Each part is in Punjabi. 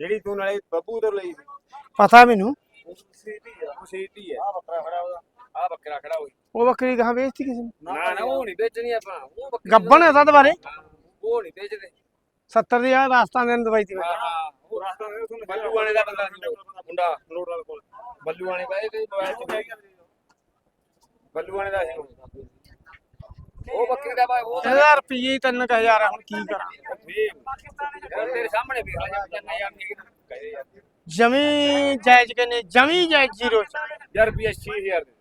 ਜਿਹੜੀ ਤੂੰ ਨਾਲੇ ਬੱਬੂ ਉਧਰ ਲਈ ਸੀ। ਪਤਾ ਮੈਨੂੰ। ਉਹ ਸੀਟੀ ਆ ਉਹ ਸੀਟੀ ਆ। ਆ ਬੱਕਰਾ ਖੜਾ ਉਹਦਾ। ਆ ਬੱਕਰਾ ਖੜਾ ਹੋਈ ਉਹ ਬੱਕਰੀ ਕਹਾਂ ਵੇਚਤੀ ਕਿਸੇ ਨੇ? ਨਾ ਨਾ ਉਹ ਨਹੀਂ ਵੇਚਣੀ ਆਪਾਂ। ਉਹ ਬੱਕਰੀ ਗੱਬਣ ਹੈ ਤਾਂ ਦੁਬਾਰੇ ਹਾਂ, ਉਹ ਨਹੀਂ ਵੇਚਦੇ। 70 ਦੀ ਆ ਰਾਸਤਾ ਦੇ ਦਵਾਈ ਤੀ ਹਾਂ ਹਾਂ, ਉਹ ਰਸਤਾ ਬੱਲੂ ਆਣੇ ਦਾ ਬੰਦਾ ਸੀ ਉਹ, ਮੁੰਡਾ। ਰੋਡ ਵਾਲੇ ਕੋਲ। ਬੱਲੂ ਆਣੇ ਦਾ ਇਹ ਤੇ ਮੋਬਾਈਲ ਚ ਬਹਿ ਗਿਆ। ਬੱਲੂ ਆਣੇ ਦਾ ਸੀ ਉਹ। ਬੱਕਰੀ ਦਾ ਬਾਈ ਉਹ 1000 ਰੁਪਏ 3000 ਹੁਣ ਕੀ ਕਰਾਂ ਯਾਰ ਤੇਰੇ ਸਾਹਮਣੇ ਵੇਖ ਲੈ ਜਾਂ ਜੰਨਾ ਯਾਰ ਨਹੀਂ ਕਹੇ ਯਾਰ ਜਮੀ ਜਾਇਜ਼ ਕਨੇ ਜਮੀ ਜਾਇਜ਼ ਜ਼ੀਰੋ ਯਾਰ ਰੁਪਿਆ 8000 ਦੇ।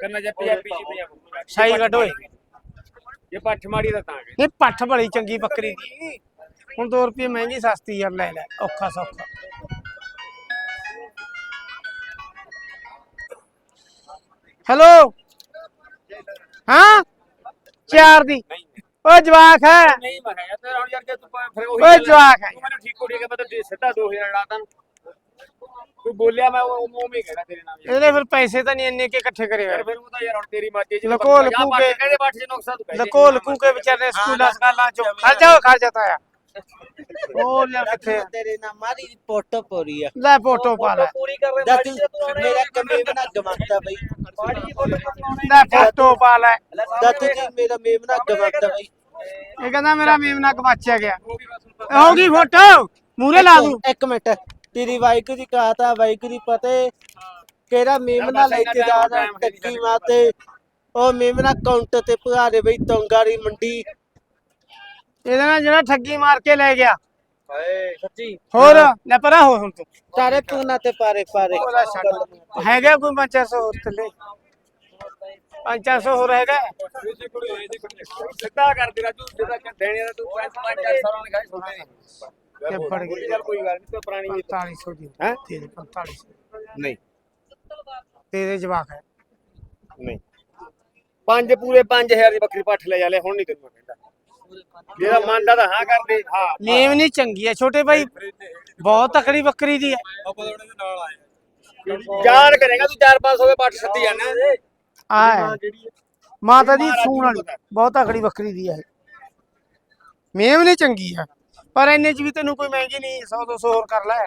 ਕਰਨਾ ਜਾਂ ਪੰਜਾਬੀ ਜੀ ਪੰਜਾਬੀ ਸ਼ਾਹੀ ਕੱਢ ਓਏ। ਇਹ ਪੱਠ ਮਾੜੀ ਦਾ ਤਾਂ ਇਹ ਪੱਠ ਬੜੀ ਚੰਗੀ ਬੱਕਰੀ ਦੀ। ਹੁਣ 2 ਰੁਪਏ ਮਹਿੰਗੀ ਸਸਤੀ ਯਾਰ ਲੈ ਲੈ ਔਖਾ ਸੌਖਾ। ਹੈਲੋ? ਹਾਂ? ਚਾਰ ਦੀ ਨਹੀਂ ਓ ਜਵਾਕ ਹੈ ਨਹੀਂ ਮੈਂ ਕਿਹਾ ਯਾਰ ਤੇਰਾ ਹੁਣ ਯਾਰ ਜੇ ਤੂੰ ਫਿਰ ਉਹੀ ਓਏ ਗੱਲ ਆ, ਜਵਾਕ ਹੈ ਤੂੰ ਮੈਨੂੰ ਠੀਕ ਹੋ ਠੀਕ ਹੈ ਮੈਂ ਤਾਂ ਦੇ ਸਿੱਧਾ 2000 ਲਾਤਾ ਤੂੰ ਬੋਲਿਆ ਮੈਂ ਉਹ ਮੂੰਹ ਵੀ ਕਹਿਣਾ ਤੇਰੇ ਨਾਲ ਯਾਰ ਇਹਦੇ ਫਿਰ ਪੈਸੇ ਤਾਂ ਨਹੀਂ ਇੰਨੇ ਕੇ ਇਕੱਠੇ ਕਰੇ ਯਾਰ ਹੋਏ ਫਿਰ ਉਹ ਤਾਂ ਯਾਰ ਹੁਣ ਤੇਰੀ ਮਰਜ਼ੀ ਜੀ ਲਕੋ ਲਕੂ ਕੇ- ਕਹਿੰਦੇ ਬਾਟ ਚ ਨੁਕਸਾ ਤੂੰ ਕਹਿੰਦੇ ਲਕੋ ਲਕੂ ਕੇ ਵਿਚਾਰੇ ਸਕੂਲਾਂ ਸਕਾਲਾਂ ਚੋਂ ਖਰਚਾ ਖਰਚਾ ਆ ਉਹ ਲੈ ਕਿੱਥੇ ਆ? ਤੇਰੇ ਨਾਲ ਮਾਰੀ ਫੋਟੋ ਪੋਰੀ ਆ ਲੈ ਫੋਟੋ ਪਾ ਲੈ ਪੂਰੀ ਕਰ ਰਹੇ ਜਦ ਤੂੰ ਮੇਰਾ ਕਮੇਮਨਾ ਗਵਾਤਾ ਬਈ ਲੈ ਫੋਟੋ ਪਾ ਲੈ ਜਦ ਜੀ ਮੇਰਾ ਮੇਮਨਾ ਗਵਾਤਾ ਬਈ ਇਹ ਕਹਿੰਦਾ ਮੇਰਾ ਮੇਮਨਾ ਗਵਾਚਿਆ ਗਿਆ ਹੋ ਗਈ ਫੋਟੋ ਮੂਰੇ ਲਾ ਦੂੰ ਇੱਕ ਮਿੰਟ ਤੇਰੀ ਵਾਈਕ ਦੀ ਕਹਾਤਾ ਵਾਈਕ ਦੀ ਪਤੇ ਕਿਹੜਾ ਮੇਮਨਾ ਲੈ ਕੇ ਜਾ ਟੱਕੀ ਮਾਤੇ ਉਹ ਮੇਮਨਾ ਕਾਊਂਟਰ ਤੇ ਦੇ ਬਈ ਤੋਂਗਾਰੀ ਮੰਡੀ ਇਹਦੇ ਨਾਲ ਜਿਹੜਾ ਠੱਗੀ ਮਾਰ ਕੇ ਲੈ ਗਿਆ। ਹਾਏ। ਸੱਚੀ? ਹੋਰ ਲੈ ਪਰਾਂ ਹੋ ਹੁਣ ਤੂੰ। ਤਾਰੇ ਪੂਨਾ ਤੇ ਪਾਰੇ ਪਾਰੇ। ਉਹਦਾ ਛੱਡ ਹੈਗਾ ਕੋਈ 500 ਹੋਰ ਥੱਲੇ? 500 ਹੋਰ ਹੈਗਾ? ਸਿੱਧਾ ਕਰ ਦੇ ਰਾਜੂ ਸਿੱਧਾ ਕਰ ਦੇਣੇ ਦਾ ਤੂੰ 500 ਸਾਲਾਂ ਨੇ ਖਾਈ ਸੋਨੇ ਇਹ ਫੜ ਗਈ। ਚੱਲ ਕੋਈ ਗੱਲ ਨਹੀਂ ਤੂੰ ਪੁਰਾਣੀ 4500 ਦੀ। ਹੈ? ਦੇ 4500 ਨਹੀਂ। ਦੇ ਜਵਾਕ ਹੈ। ਨਹੀਂ। ਪੰਜ ਪੂਰੇ 5000 ਦੀ ਬੱਕਰੀ ਪੱਠ ਲੈ ਜਾ ਲੈ ਹੁਣ ਨਹੀਂ ਤੈਨੂੰ ਮੈਂ ਕਹਿੰਦਾ ਜਿਹੜਾ ਮੰਨਦਾ ਤਾਂ ਹਾਂ ਕਰਦੇ ਹਾਂ ਨੀਮ ਨਹੀਂ ਚੰਗੀ ਹੈ ਛੋਟੇ ਭਾਈ ਬਹੁਤ ਤਕੜੀ ਬੱਕਰੀ ਦੀ ਹੈ। ਯਾਰ ਕਰੇਗਾ ਤੂੰ 4-500 ਦੇ ਪੱਠ ਛੱਤੀ ਜਾਣਾ ਆ ਹੈ। ਮਾਤਾ ਦੀ ਸੂਣ ਵਾਲੀ ਬਹੁਤ ਤਕੜੀ ਬੱਕਰੀ ਦੀ ਹੈ ਮੇਮ ਨਹੀਂ ਚੰਗੀ ਆ ਪਰ ਇੰਨੇ ਚ ਵੀ ਤੈਨੂੰ ਕੋਈ ਮਹਿੰਗੀ ਨਹੀਂ 100 200 ਹੋਰ ਕਰ ਲੈ।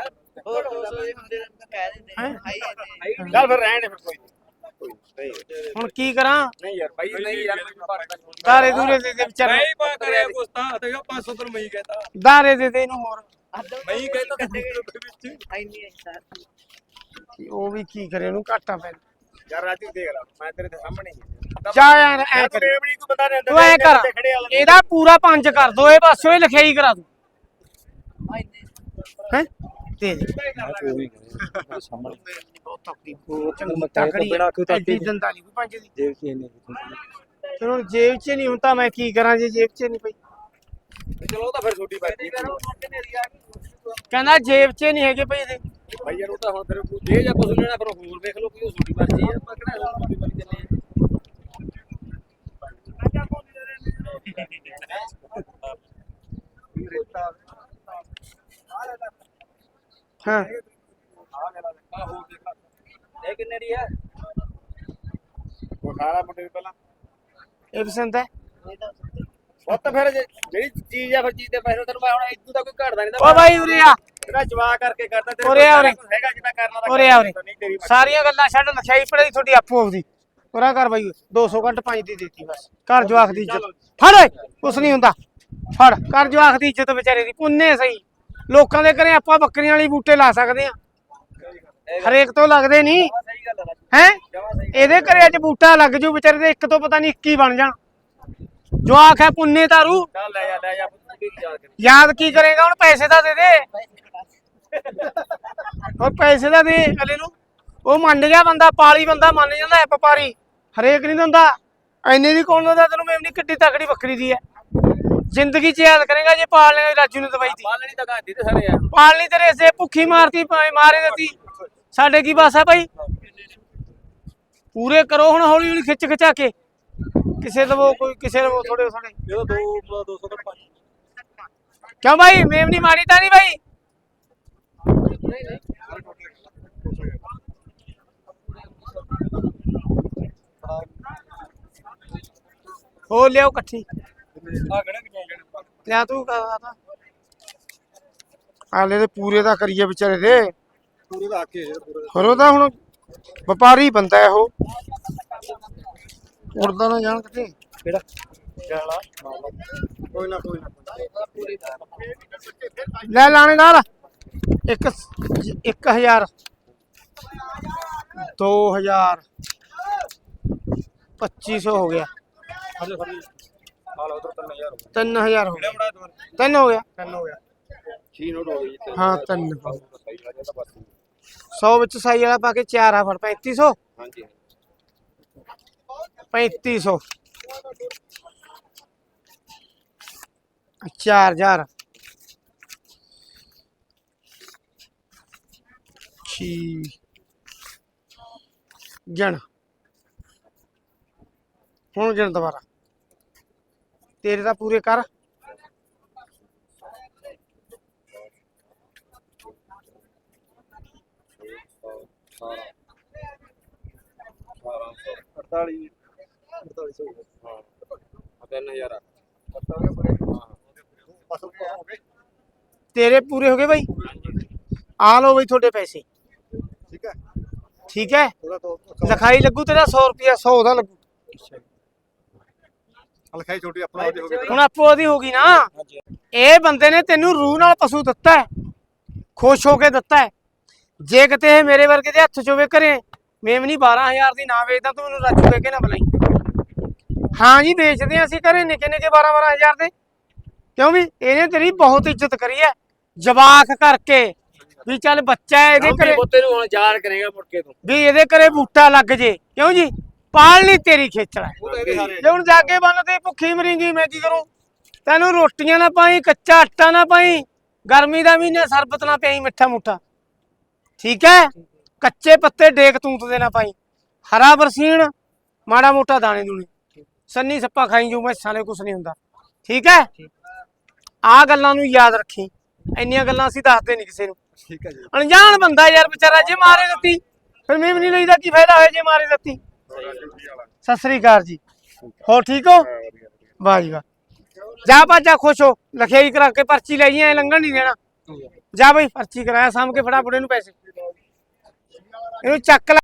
ਹੋਰ 200 ਦੇ ਹੁੰਦੇ ਤਾਂ ਕਹਿ ਦਿੰਦੇ? ਚੱਲ ਫਿਰ ਰਹਿਣ ਦੇ ਫਿਰ ਕੋਈ ਹੁਣ ਕੀ ਕਰਾਂ? ਨਹੀਂ ਯਾਰ ਭਾਈ ਨਹੀਂ ਯਾਰ ਧਾਰੇ ਦੂਰੇ ਦੇ ਦੇ ਵਿਚਾਰੇ ਨਹੀਂ ਪਾ ਕਰਿਆ ਕੁਸਤਾ ਤੇ 500 ਤੋਂ ਮੈਂ ਹੀ ਕਹਤਾ। ਧਾਰੇ ਦੇ ਦੇ ਇਹਨੂੰ ਹੋਰ। ਮੈਂ ਹੀ ਕਹਤਾ ਵਿੱਚ। ਐਨੀ ਉਹ ਵੀ ਕੀ ਕਰੇ ਉਹਨੂੰ ਘਾਟਾ ਪੈ ਯਾਰ ਰਾਜੂ ਦੇਖ ਲੈ ਮੈਂ ਤੇਰੇ ਦੇ ਸਾਹਮਣੇ ਹੀ ਹਾਂ। ਜਾ ਯਾਰ ਐ ਕਰ। ਤੂੰ ਐ ਕਰ ਇਹਦਾ ਪੂਰਾ ਪੰਜ ਕਰ ਦੋ ਇਹ ਬਸ ਉਹ ਲਿਖਾਈ ਕਰਾ ਦੂੰ। ਹੈ? ਦੇ ਦੇ ਬਹੁਤ ਤਕੜੀ ਚੰਗੀ ਤਕੜੀ ਐਡੀ ਕੋਈ ਪੰਜ ਦੀ ਹੁਣ ਜੇਬ 'ਚ ਨਹੀਂ ਹੁੰਦਾ ਮੈਂ ਕੀ ਕਰਾਂ ਜੇ ਜੇਬ 'ਚ ਨਹੀਂ ਪਈ ਚਲੋ ਉਹ ਤਾਂ ਫਿਰ ਛੋਟੀ ਬਾਈ ਕਹਿੰਦਾ ਜੇਬ 'ਚ ਨਹੀਂ ਹੈਗੇ ਪਈ ਇਹਦੇ। ਭਾਈ ਯਾਰ ਉਹ ਤਾਂ ਹੁਣ ਫਿਰ ਜੇ ਜਾਂ ਕੁਝ ਲੈਣਾ ਫਿਰ ਹੋਰ ਵੇਖ ਲਓ ਕਿ ਉਹ ਛੋਟੀ ਮਰਜ਼ੀ ਆ ਆਪਾਂ ਕਿਹੜਾ ਹੋਰ ਛੋਟੀ ਮਰਜ਼ੀ ਚੱਲੇ ਹਾਂ। ਇਹ ਕਿੰਨੇ ਦੀ ਹੈ? ਉਹ ਖਾਰਾ ਮੁੰਡੇ ਵੀ ਪਹਿਲਾਂ। ਇਹ ਪਸੰਦ ਹੈ। ਉਹ ਤਾਂ ਫਿਰ ਜੇ- ਜਿਹੜੀ ਚੀਜ਼ ਆ ਫਿਰ ਚੀਜ਼ ਦੇ ਪੈਸੇ ਤੈਨੂੰ ਮੈਂ ਹੁਣ ਇਦੋਂ ਤਾਂ ਕੋਈ ਘਟਦਾ ਨਹੀਂ ਓ ਬਾਈ ਉਰੇ ਆ। ਤੇਰਾ ਜਵਾ ਕਰਕੇ ਕਰਦਾ ਤੇਰੇ ਉਰੇ ਆ, ਕੋਲ ਉਰੇ। ਕੁਛ ਹੈਗਾ ਜਿੰਨਾ ਕਰਨਾ ਤਾਂ ਉਰੇ ਆ ਉਰੇ। ਨਹੀਂ ਤੇਰੀ ਮਰਜ਼ੀ। ਸਾਰੀਆਂ ਗੱਲਾਂ ਛੱਡ ਲਖਾਈ ਪੜਾਈ ਤੁਹਾਡੀ ਆਪੋ ਆਪਦੀ। ਉਰਾ ਕਰ ਬਾਈ 200 ਘੰਟ 5 ਦੀ ਦਿੱਤੀ ਬਸ। ਘਰ ਜਵਾਕ ਦੀ ਇੱਜ਼ਤ। ਫੜ ਓਏ ਕੁਛ ਨਹੀਂ ਹੁੰਦਾ। ਫੜ ਕਰ ਜਵਾਕ ਦੀ ਇੱਜ਼ਤ ਵਿਚਾਰੇ ਦੀ। ਪੁੰਨੇ ਸਹੀ। ਲੋਕਾਂ ਦੇ ਘਰੇ ਆਪਾਂ ਬੱਕਰੀਆਂ ਵਾਲੀ ਬੂਟੇ ਲਾ ਸਕਦੇ ਆ ਹਰੇਕ ਤੋਂ ਲੱਗਦੇ ਨਹੀਂ। ਹੈ? ਇਹਦੇ ਘਰੇ ਅੱਜ ਬੂਟਾ ਲੱਗ ਜੂ ਵਿਚਾਰੇ ਦੇ ਇੱਕ ਤੋਂ ਪਤਾ ਨਹੀਂ 21 ਬਣ ਜਾਣ। ਜਵਾਕ ਹੈ ਪੁੰਨੇ ਤਾਰੂ। ਜਾ ਜਾ ਯਾਦ ਕੀ ਕਰੇਗਾ? ਹੁਣ ਪੈਸੇ ਤਾਂ ਦੇ ਦੇ। ਹੋਰ ਪੈਸੇ ਤਾਂ ਦੇ ਅਗਲੇ ਨੂੰ। ਉਹ ਮੰਨ ਗਿਆ ਬੰਦਾ ਪਾਲੀ ਬੰਦਾ ਮੰਨ ਜਾਂਦਾ ਹੈ ਵਪਾਰੀ। ਹਰੇਕ ਨਹੀਂ ਦਿੰਦਾ। ਐਨੇ ਦੀ ਕੌਣ ਦਿੰਦਾ? ਤੈਨੂੰ ਮੇਮ ਨਹੀਂ ਕਿੱਡੀ ਤਕੜੀ ਬੱਕਰੀ ਦੀ ਹੈ। ਜ਼ਿੰਦਗੀ 'ਚ ਯਾਦ ਕਰੇਗਾ ਜੇ ਪਾਲ ਲੇਗਾ ਰਾਜੂ ਨੂੰ ਦਵਾਈ ਦੀ। ਪਾਲਣੀ ਤਾਂ ਘਾਟੀ ਤੇ ਸਾਰੇ ਯਾਰ। ਪਾਲਣੀ ਤੇਰੇ ਇਸੇ ਭੁੱਖੀ ਮਾਰਤੀ ਭਾਵੇਂ ਮਾਰੇ ਦਿੱਤੀ ਸਾਡੇ ਕੀ ਬਸ ਭਾਈ? ਪੂਰੇ ਕਰੋ ਹੁਣ ਹੌਲੀ ਹੌਲੀ ਖਿੱਚ ਖਿਚਾ ਕੇ। ਕਿਸੇ ਲਵੋ ਕੋਈ ਕਿਸੇ ਲਵੋ ਥੋੜੇ ਥੋੜੇ ਇਹ ਤਾਂ 2 200 ਤੋਂ 5 ਕਿਉਂ ਭਾਈ? ਮੇਮ ਨਹੀਂ ਮਾਰੀ ਤਾਂ ਨਹੀਂ ਭਾਈ? ਹੋ ਲਿਆਓ ਇਕੱਠੀ। ਆ ਗਣੇ ਕਿ ਜਾਣ ਲਿਆ ਤੂੰ ਕਹਾ ਤਾਂ ਕਰੀਏ ਵਿਚਾਰੇ ਦੇ। ਪੂਰੇ ਦਾ ਆਕੇ ਪੂਰੇ ਤਾਂ ਹੁਣ ਵਪਾਰੀ ਬੰਦਾ ਹੈ ਉਹ। ਉੜਦਾ ਨਾ ਜਾਣ ਕਿਤੇ। ਕਿਹੜਾ ਕਿਹੜਾ ਕੋਈ ਨਾ ਕੋਈ ਨਾ ਲੈ ਲਾਣੇਦਾਰ ਇੱਕ 1000 2000 2500 ਹੋ ਗਿਆ। ਹਾਲ ਉਧਰ 3000 3000 ਹੋ ਗਿਆ ਤਿੰਨ ਹੋ ਗਿਆ। ਤਿੰਨ ਹੋ ਗਿਆ। ਛੀ ਨੋਟ ਹੋ ਗਈ। ਹਾਂ ਤਿੰਨ 100 ਵਿੱਚ ਸਾਈ ਵਾਲਾ ਪਾ ਕੇ 4 ਆ ਫੜ 3500 ਹਾਂਜੀ। 3500 4000 ਛੀ ਗਿਣ ਹੁਣ ਗਿਣ ਦੁਬਾਰਾ। ਤੇਰੇ ਤਾਂ ਪੂਰੇ ਕਰ। ਤੇਰੇ ਪੂਰੇ ਹੋ ਗਏ ਬਾਈ। ਆ ਲਓ ਬਈ ਤੁਹਾਡੇ ਪੈਸੇ। ਠੀਕ ਹੈ। ਠੀਕ ਹੈ। ਲਿਖਾਈ ਲੱਗੂ ਤੇਰਾ 100 ਰੁਪਿਆ 100 ਦਾ ਲੱਗੂ। ਹਲਕਾਈ ਛੋਟੀ ਆਪਣਾ ਹੋ ਹੁਣ ਆਪੋ ਉਹਦੀ ਹੋ ਗਈ ਨਾ। ਇਹ ਬੰਦੇ ਨੇ ਤੈਨੂੰ ਰੂਹ ਨਾਲ ਪਸ਼ੂ ਦਿੱਤਾ ਹੈ। ਖੁਸ਼ ਹੋ ਕੇ ਦਿੱਤਾ ਹੈ। ਜੇ ਕਿਤੇ ਇਹ ਮੇਰੇ ਵਰਗੇ ਦੇ ਹੱਥ ਚ ਹੋਵੇ ਘਰੇ ਮੇਮਨੀ 12000 ਦੀ ਨਾ ਵੇਚਦਾ ਤੂੰ ਮੈਨੂੰ ਰਾਜੂ ਕੇ ਨਾ ਬੁਲਾਈ? ਹਾਂ ਜੀ ਵੇਚਦੇ ਹਾਂ ਅਸੀਂ ਘਰੇ ਨਿੱਕੇ ਨਿੱਕੇ 12 12000 ਦੇ। ਕਿਉਂ ਵੀ ਇਹਨੇ ਤੇਰੀ ਬਹੁਤ ਇੱਜ਼ਤ ਕਰੀ ਹੈ। ਜਵਾਕ ਕਰਕੇ। ਵੀ ਚੱਲ ਬੱਚਾ ਇਹਦੇ ਘਰੇ। ਪੁੱਤੇ ਨੂੰ ਹੁਣ ਯਾਦ ਕਰੇਗਾ ਮੁੜ ਕੇ ਤੂੰ। ਵੀ ਇਹਦੇ ਘਰੇ ਬੂਟਾ ਲੱਗ ਜੇ। ਕਿਉਂ ਜੀ? ਪਾਲ ਲਈ ਤੇਰੀ ਖੇਚਲ। ਜੇ ਹੁਣ ਜਾ ਕੇ ਬੰਨ ਤੇ ਭੁੱਖੀ ਮਰੀਂਗੀ ਮੈਂ ਕੀ ਕਰੂੰ। ਤੈਨੂੰ ਰੋਟੀਆਂ ਨਾ ਪਾਈ ਕੱਚਾ ਆਟਾ ਨਾ ਪਾਈ ਗਰਮੀ ਦਾ ਮਹੀਨਾ ਸਰਬਤ ਨਾ ਪਿਆਈ ਮਿੱਠਾ ਮੁੱਠਾ। ਠੀਕ ਹੈ? ਕੱਚੇ ਪੱਤੇ ਡੇਕ ਤੂਤ ਦੇ ਨਾ ਪਾਈ। ਹਰਾ ਬਰਸੀਨ ਮਾੜਾ ਮੋਟਾ ਦਾਣੇ ਦੂਣੇ। ਸੰਨੀ ਸੱਪਾ ਖਾਈ ਜੂ ਮੈਂ ਸਾਲੇ ਕੁਛ ਨਹੀਂ ਹੁੰਦਾ। ਠੀਕ ਹੈ? ਆ ਗੱਲਾਂ ਨੂੰ ਯਾਦ ਰੱਖੀ। ਇੰਨੀਆਂ ਗੱਲਾਂ ਅਸੀਂ ਦੱਸਦੇ ਨਹੀਂ ਕਿਸੇ ਨੂੰ। ਠੀਕ ਹੈ ਜੀ। ਅਣਜਾਣ ਬੰਦਾ ਯਾਰ ਵਿਚਾਰਾ ਜੇ ਮਾਰੇ ਦਿੱਤੀ ਫਿਰ ਮੈਂ ਨਹੀਂ ਲਈਦਾ ਕੀ ਫਾਇਦਾ ਹੋਇਆ ਜੇ ਮਾਰੇ ਦਿੱਤੀ? ਸਤਿ ਸ੍ਰੀ ਅਕਾਲ ਜੀ। ਹੋ ਠੀਕ ਹੋ? ਵਾਹ ਜੀ ਵਾਹ। ਜਾ ਬਾਜਾ ਖੁਸ਼ ਹੋ। ਲਖਿਆਈ ਕਰਾ ਕੇ ਪਰਚੀ ਲਈ ਐ ਲੰਘਣ ਨਹੀਂ ਦੇਣਾ। ਜਾ ਬਈ ਪਰਚੀ ਕਰਾਇਆ ਕੇ ਫੜਾ ਬੁੜੇ ਨੂੰ ਪੈਸੇ। ਇਹਨੂੰ ਚੱਕ ਲੈ।